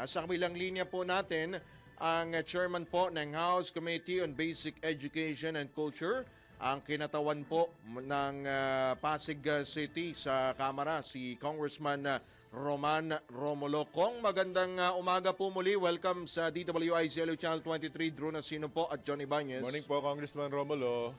Nasa kabilang linya po natin ang chairman po ng House Committee on Basic Education and Culture, ang kinatawan po ng ah, Pasig City sa Kamara, si Congressman ah, Roman Romulo. Kong magandang ah, umaga po muli. Welcome sa DWICLU Channel 23. Drew Nasino po at John Ibanez. Morning po, Congressman Romulo.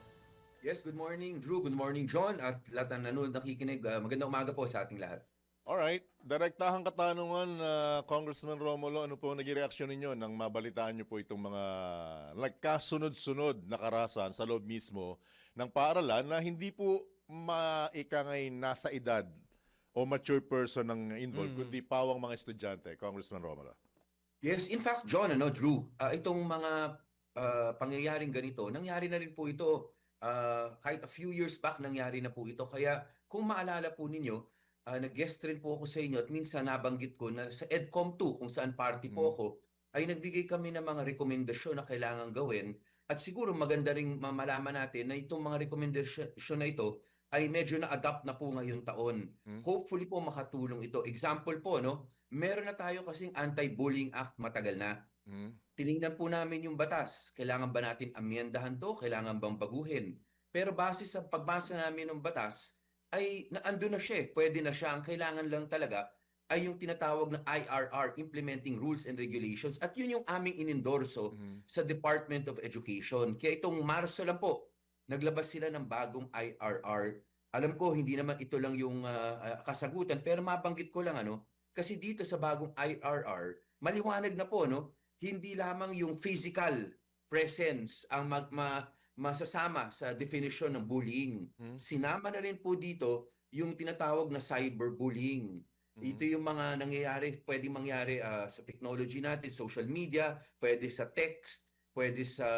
Yes, good morning Drew, good morning John at lahat ng nanonood nakikinig. Uh, magandang umaga po sa ating lahat. Alright, direktahang katanungan, uh, Congressman Romulo, ano po naging reaksyon ninyo nang mabalitaan nyo po itong mga nagkasunod-sunod na karasan sa loob mismo ng paaralan na hindi po maikangay nasa edad o mature person ng involved, kundi pawang mga estudyante, Congressman Romulo. Yes, in fact John, ano Drew, uh, itong mga uh, pangyayaring ganito, nangyari na rin po ito uh, kahit a few years back nangyari na po ito. Kaya kung maalala po ninyo, uh, nag-guest rin po ako sa inyo at minsan nabanggit ko na sa EDCOM 2 kung saan party po ako, ay nagbigay kami ng mga rekomendasyon na kailangan gawin at siguro maganda ring mamalaman natin na itong mga rekomendasyon na ito ay medyo na-adapt na po ngayong taon. Hopefully po makatulong ito. Example po, no? Meron na tayo kasing Anti-Bullying Act matagal na. Hmm? Tiningnan po namin yung batas. Kailangan ba natin amyendahan to? Kailangan bang baguhin? Pero base sa pagbasa namin ng batas, ay naando na siya eh. Pwede na siya. Ang kailangan lang talaga ay yung tinatawag na IRR, Implementing Rules and Regulations. At yun yung aming inendorso sa Department of Education. Kaya itong Marso lang po, naglabas sila ng bagong IRR. Alam ko, hindi naman ito lang yung ah, kasagutan, pero mabanggit ko lang ano, kasi dito sa bagong IRR, maliwanag na po, no? Hindi lamang yung physical presence ang mag, ma, masasama sa definition ng bullying. Sinama na rin po dito yung tinatawag na cyberbullying. Ito yung mga nangyayari, pwedeng mangyari ah, sa technology natin, social media, pwede sa text, pwede sa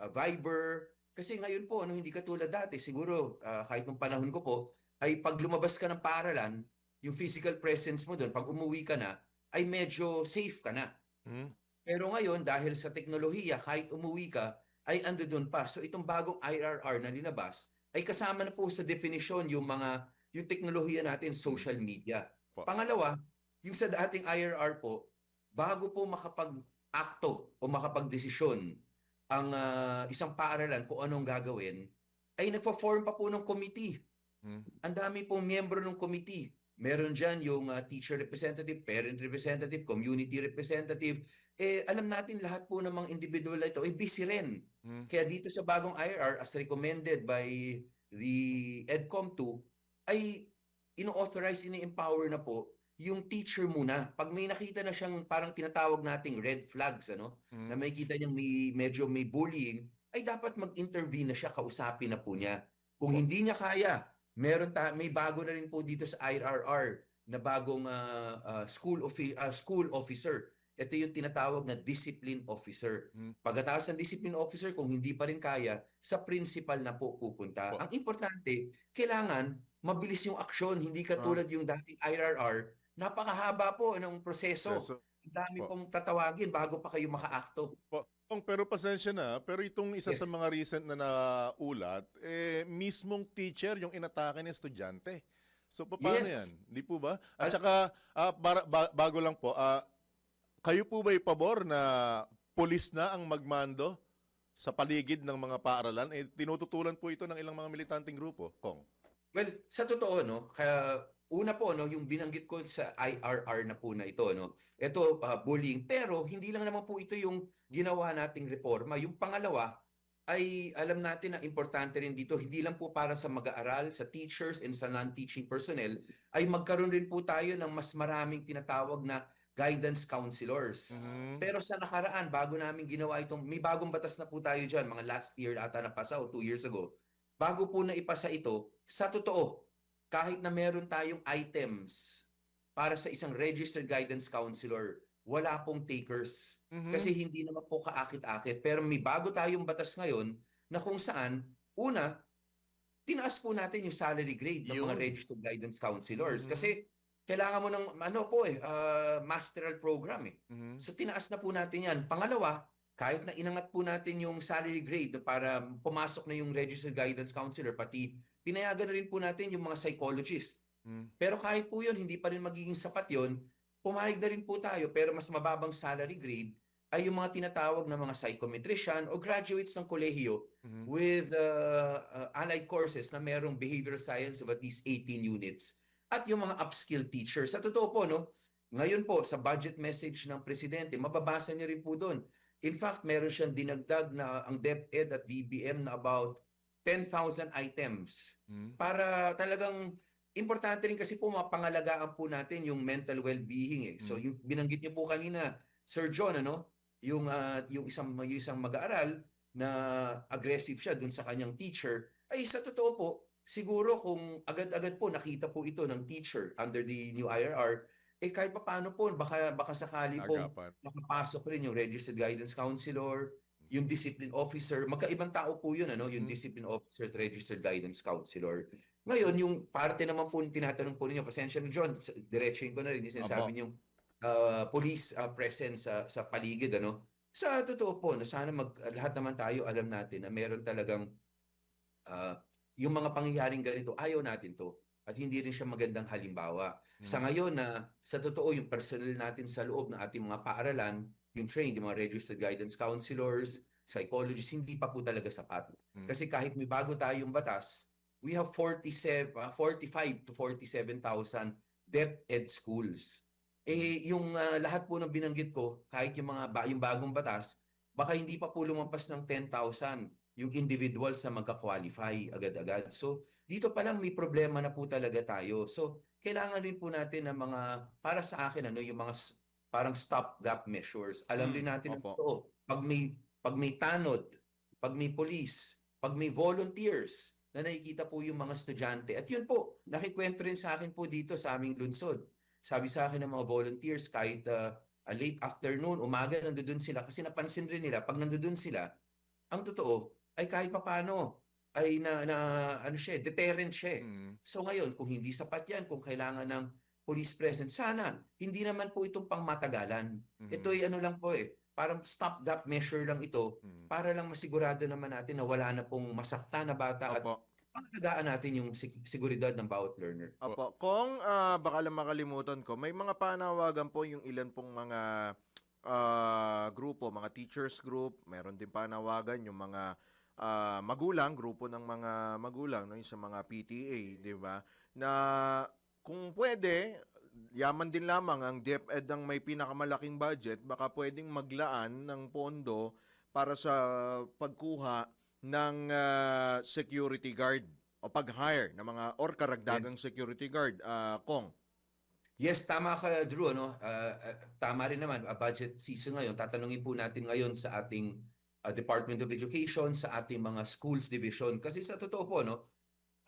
ah, Viber. Kasi ngayon po, ano, hindi katulad dati, siguro ah, kahit nung panahon ko po, ay pag lumabas ka ng paaralan, yung physical presence mo doon, pag umuwi ka na, ay medyo safe ka na. Hmm? Pero ngayon, dahil sa teknolohiya, kahit umuwi ka, ay ando doon pa. So itong bagong IRR na linabas, ay kasama na po sa definition yung mga, yung teknolohiya natin, social media. Po. Pangalawa, yung sa dating IRR po, bago po makapag-akto o makapag-desisyon ang ah, isang paaralan kung anong gagawin, ay nagpa-form pa po ng committee. Hmm? Ang dami pong miyembro ng committee. Meron dyan yung ah, teacher representative, parent representative, community representative. Eh, alam natin lahat po ng mga individual na ito ay busy rin. Hmm? Kaya dito sa bagong IRR, as recommended by the EDCOM 2, ay ino-authorize, ini-empower na po yung teacher muna. Pag may nakita na siyang parang tinatawag nating red flags, ano, na may kita niyang may, medyo may bullying, ay dapat mag-intervene na siya, kausapin na po niya. Kung hindi niya kaya, meron ta may bago na rin po dito sa IRR na bagong ah, ah, school offi- ah, school officer. Ito yung tinatawag na discipline officer. Pagkatapos ng discipline officer, kung hindi pa rin kaya, sa principal na po pupunta. Po. Ang importante, kailangan mabilis yung aksyon, hindi katulad yung dating IRR, napakahaba po ng proseso. Proseso. Ang dami Po. pong tatawagin bago pa kayo makaakto. Po, Kong, pero pasensya na, pero itong isa sa Yes. mga recent na naulat, eh, mismong teacher yung inatake ng estudyante. So, pa- paano Yes. yan? Di po ba? At saka, ah, ba- bago lang po, ah, kayo po ba pabor na polis na ang magmando sa paligid ng mga paaralan? Eh, tinututulan po ito ng ilang mga militanteng grupo, Kong. Well, sa totoo no, kaya una po no, yung binanggit ko sa IRR na po na ito no. Ito ah, bullying pero hindi lang naman po ito yung ginawa nating reforma. Yung pangalawa ay alam natin na importante rin dito hindi lang po para sa mag-aaral, sa teachers and sa non-teaching personnel ay magkaroon rin po tayo ng mas maraming tinatawag na guidance counselors. Pero sa nakaraan, bago namin ginawa itong, may bagong batas na po tayo dyan, mga last year ata na pasa o two years ago. Bago po na ipasa ito, sa totoo, kahit na meron tayong items para sa isang registered guidance counselor, wala pong takers. Kasi hindi naman po kaakit-akit. Pero may bago tayong batas ngayon na kung saan, una, tinaas po natin yung salary grade ng mga Yun. registered guidance counselors. Kasi kailangan mo ng ano po eh, ah, masteral program eh. Mhm. So tinaas na po natin yan. Pangalawa, kahit na inangat po natin yung salary grade para pumasok na yung registered guidance counselor, pati pinayagan na rin po natin yung mga psychologist. Mm. Pero kahit po yun, hindi pa rin magiging sapat yun pumayag na rin po tayo pero mas mababang salary grade ay yung mga tinatawag na mga psychometrician o graduates ng kolehiyo Mhm. with uh, uh, allied courses na merong behavioral science of at least 18 units at yung mga upskill teachers. Sa totoo po, no, ngayon po sa budget message ng presidente, mababasa niyo rin po doon. In fact, meron siyang dinagdag na ang DepEd at DBM na about 10,000 items Mhm. para talagang importante rin kasi po mapangalagaan po natin yung mental well-being eh. So Mm. yung binanggit niyo po kanina, Sir John, ano, yung ah, yung isang yung isang mag-aaral na aggressive siya dun sa kanyang teacher, ay sa totoo po, siguro kung agad-agad po nakita po ito ng teacher under the new IRR, eh kahit pa paano po, baka, baka sakali po makapasok rin yung registered guidance counselor, yung discipline officer, magkaibang tao po yun, ano, yung Mhm. discipline officer at registered guidance counselor. Ngayon, yung parte naman po tinatanong po ninyo, pasensya na John, diretsuhin ko na rin, yung sinasabi niyong uh, police uh, presence sa, sa paligid, ano, sa totoo po, no, sana mag, lahat naman tayo alam natin na meron talagang uh, yung mga pangyayaring ganito, ayaw natin to. At hindi rin siya magandang halimbawa. Sa Mhm. ngayon na sa totoo yung personnel natin sa loob ng ating mga paaralan, yung trained, yung mga registered guidance counselors, psychologists, hindi pa po talaga sapat. Mm. Kasi kahit may bago tayong batas, we have 47, ah, 45 to 47,000 DepEd schools. Eh, yung ah, lahat po ng binanggit ko, kahit yung mga ba, yung bagong batas, baka hindi pa po lumampas ng 10,000 yung individual sa magka-qualify agad-agad. So, dito pa lang may problema na po talaga tayo. So, kailangan rin po natin ng mga, para sa akin, ano, yung mga parang stop-gap measures. Alam Mm, rin natin opo. totoo. Pag may, pag may tanod, pag may police, pag may volunteers, na nakikita po yung mga estudyante. At yun po, nakikwento rin sa akin po dito sa aming lunsod. Sabi sa akin ng mga volunteers, kahit uh, late afternoon, umaga, nandoon sila. Kasi napansin rin nila, pag nandoon sila, ang totoo, ay kahit papano, ay na, na ano siya, eh, deterrent siya. eh. Mhm. So ngayon, kung hindi sapat yan, kung kailangan ng police presence, sana, hindi naman po itong pangmatagalan. Mhm. Ito ay ano lang po eh, parang stop-gap measure lang ito Mhm. para lang masigurado naman natin na wala na pong masakta na bata at Opo. pangalagaan natin yung sig- seguridad ng bawat learner. Opo. Kung ah, baka lang makalimutan ko, may mga panawagan po yung ilan pong mga ah, grupo, mga teachers group, meron din panawagan yung mga ah, magulang, grupo ng mga magulang, no, sa mga PTA, di ba? Na kung pwede, yaman din lamang ang DepEd ang may pinakamalaking budget, baka pwedeng maglaan ng pondo para sa pagkuha ng ah, security guard o pag-hire ng mga or karagdagang security guard, ah, Kong. Yes, tama ka Drew, ano? Ah, tama rin naman, ah, budget season ngayon. Tatanungin po natin ngayon sa ating ah, Department of Education, sa ating mga schools division. Kasi sa totoo po, no,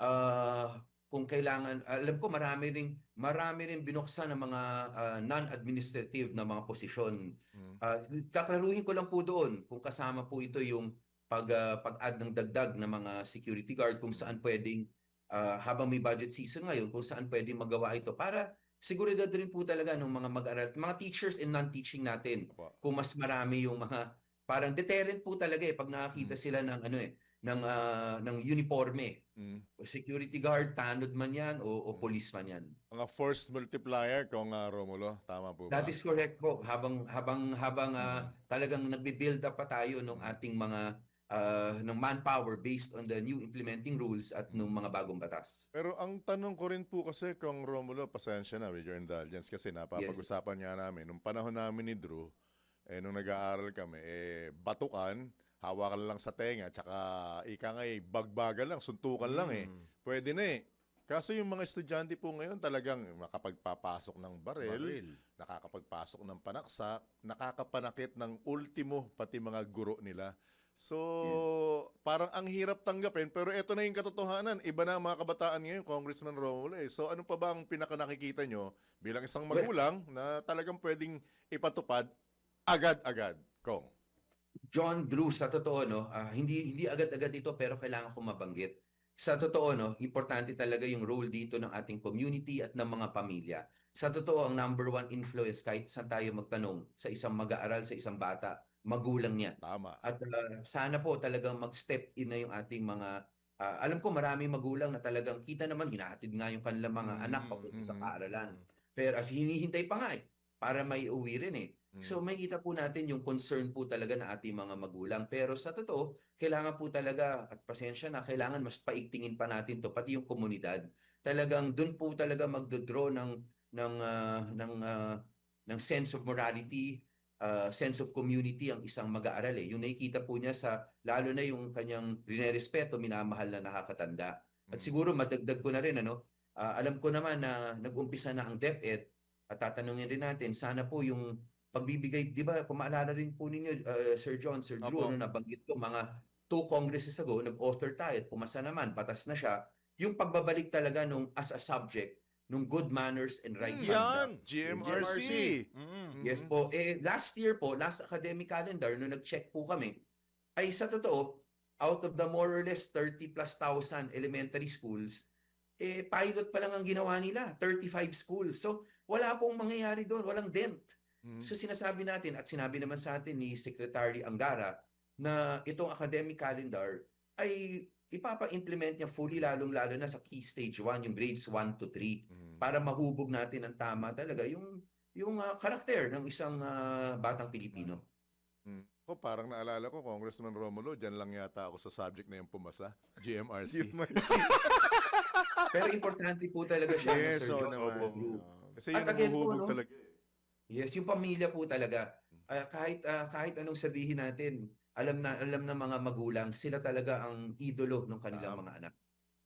ah, kung kailangan, alam ko marami ring marami rin binuksan ng mga ah, non-administrative na mga posisyon. Mhm. Ah, kaklaruhin ko lang po doon kung kasama po ito yung pag ah, pag-add ng dagdag na mga security guard kung saan pwedeng ah, habang may budget season ngayon kung saan pwedeng magawa ito para seguridad rin po talaga ng mga mag-aaral, mga teachers and non-teaching natin. Opo. Kung mas marami yung mga parang deterrent po talaga eh pag nakakita Mm. sila ng ano eh ng ah, ng uniforme, Mhm. security guard, tanod man 'yan o, o Mm. police man 'yan. Mga force multiplier kung ah, Romulo, tama po ba? That is correct po. Habang habang habang ah, talagang nagbi-build up pa tayo ng ating mga ah, ng manpower based on the new implementing rules at ng mga bagong batas. Pero ang tanong ko rin po kasi kung Romulo, pasensya na with your indulgence kasi napapag-usapan nga namin. Nung panahon namin ni Drew, eh, nung nag-aaral kami, eh, batukan, hawakan lang sa tenga, tsaka ika nga eh, bagbagan lang, suntukan lang eh. Mm, Pwede na eh. Kaso yung mga estudyante po ngayon talagang makapagpapasok ng baril, baril. nakakapagpasok ng panaksak, nakakapanakit ng ultimo pati mga guro nila. So, parang ang hirap tanggapin pero ito na yung katotohanan. Iba na ang mga kabataan ngayon, Congressman Romulo. Eh. So, ano pa ba ang pinaka nakikita nyo bilang isang magulang na talagang pwedeng ipatupad agad-agad, Kong? John Drew, sa totoo, no, ah, hindi, hindi agad-agad ito pero kailangan ko mabanggit. Sa totoo, no, importante talaga yung role dito ng ating community at ng mga pamilya. Sa totoo, ang number one influence kahit saan tayo magtanong sa isang mag-aaral, sa isang bata, magulang niya. Tama. At ah, sana po talagang mag-step in na yung ating mga ah, alam ko maraming magulang na talagang kita naman hinahatid nga yung kanilang mga Mm, anak papunta sa mm, paaralan. Pero as hinihintay pa nga eh. para maiuwi rin eh. Mm. So makikita po natin yung concern po talaga ng ating mga magulang. Pero sa totoo, kailangan po talaga, at pasensya na, kailangan mas paigtingin pa natin to pati yung komunidad. Talagang doon po talaga magdodraw ng ng ah, ng ah, ng sense of morality, ah, sense of community ang isang mag-aaral eh. Yung nakikita po niya sa lalo na yung kanyang rinerespeto, minamahal na nakakatanda. At Mm. siguro madagdag ko na rin ano, ah, alam ko naman na nag-umpisa na ang DepEd at tatanungin rin natin sana po yung pagbibigay, di ba, kung maalala rin po ninyo, uh, Sir John, Sir Drew, Apo. ano, nabanggit ko, mga two congresses ago, nag-author tayo at pumasa naman, patas na siya, yung pagbabalik talaga nung as a subject, nung good manners and right Mm, conduct. yan. GMRC. Mm. Yes po. Eh, last year po, last academic calendar, nung nag-check po kami, ay sa totoo, out of the more or less 30 plus thousand elementary schools, eh, pilot pa lang ang ginawa nila, 35 schools. So, wala pong mangyayari doon, walang dent. Mm. So, sinasabi natin, at sinabi naman sa atin ni Secretary Angara, na itong academic calendar ay ipapa-implement niya fully lalong-lalo na sa key stage 1, yung grades 1 to 3 Mm. para mahubog natin ang tama talaga yung yung ah, karakter ng isang ah, batang Pilipino. Mm. Oh, parang naalala ko, Congressman Romulo, dyan lang yata ako sa subject na yung pumasa, GMRC. Pero importante po talaga siya, Yes, Sir oo John. naman. Opo. Kasi yun At ang huhubog no? talaga. Yes, yung pamilya po talaga. Ah, kahit ah, kahit anong sabihin natin, alam na alam ng mga magulang, sila talaga ang idolo ng kanilang Tama. mga anak.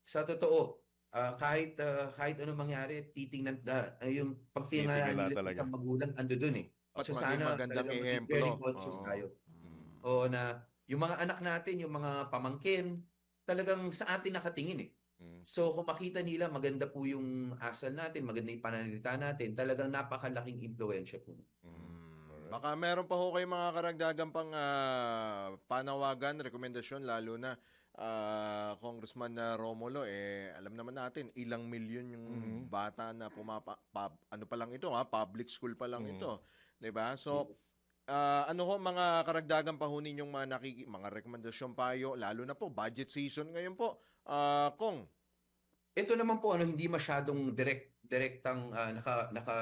Sa totoo, ah, kahit ah, kahit anong mangyari, titingnan na ah, yung Titingnan nila talaga. ng magulang ando doon eh. So maging sana magandang ehemplo. conscious Oo. tayo. Mm. O na yung mga anak natin, yung mga pamangkin, talagang sa atin nakatingin eh. So kung makita nila maganda po yung asal natin, maganda yung pananalita natin, talagang napakalaking impluensya po. Mm. Baka meron pa ho kayo mga karagdagan pang ah, panawagan, rekomendasyon, lalo na ah, Congressman na Romulo, eh, alam naman natin, ilang milyon yung Mhm. bata na pumapa, pub- ano pa lang ito, ha? public school pa lang Mhm. ito. 'Di ba So, ah, ano ho mga karagdagan pa ho ninyong mga, nakiki- mga rekomendasyon payo, lalo na po, budget season ngayon po. Ah, Kong, Ito naman po ano hindi masyadong direct direktang ah, naka naka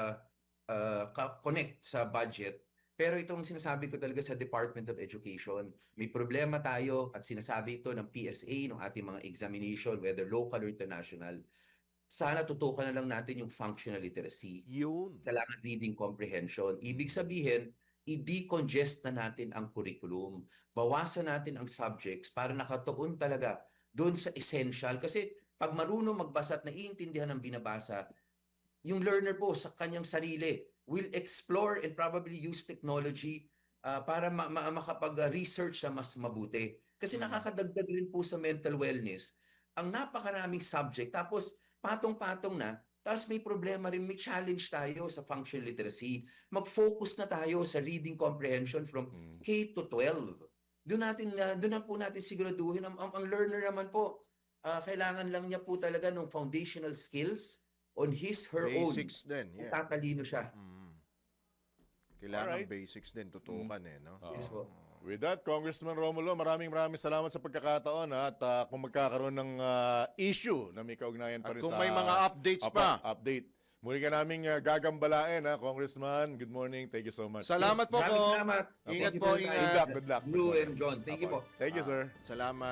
ka- connect sa budget. Pero itong sinasabi ko talaga sa Department of Education, may problema tayo at sinasabi ito ng PSA ng ating mga examination whether local or international. Sana tutukan na lang natin yung functional literacy. yun. kailangan reading comprehension. Ibig sabihin, i-decongest na natin ang curriculum. Bawasan natin ang subjects para nakatuon talaga doon sa essential. Kasi pag marunong magbasa at naiintindihan ang binabasa, yung learner po sa kanyang sarili will explore and probably use technology ah, para ma- ma- makapag-research na mas mabuti. Kasi Mm. nakakadagdag rin po sa mental wellness ang napakaraming subject. Tapos patong-patong na, tapos may problema rin, may challenge tayo sa functional literacy. Mag-focus na tayo sa reading comprehension from Mm. K to 12. Doon natin na doon na po natin siguraduhin ang, ang, ang learner naman po ah, kailangan lang niya po talaga ng foundational skills on his her own. Basics din. Kung Yeah. tatalino siya. Mm. Kailangan Alright. basics din tutukan eh, no? Oo. Yes po. With that, Congressman Romulo, maraming maraming salamat sa pagkakataon ha, at ah, kung magkakaroon ng ah, issue na may kaugnayan pa At rin kung sa may mga updates Apa, pa, update. Muli ka naming ah, gagambalain ha, Congressman. Good morning. Thank you so much. salamat po Maraming po. salamat. Ingat Thank you po, your ingat. Good luck, good luck. Blue and John. Thank you po. Thank you, Ah, sir. Salamat.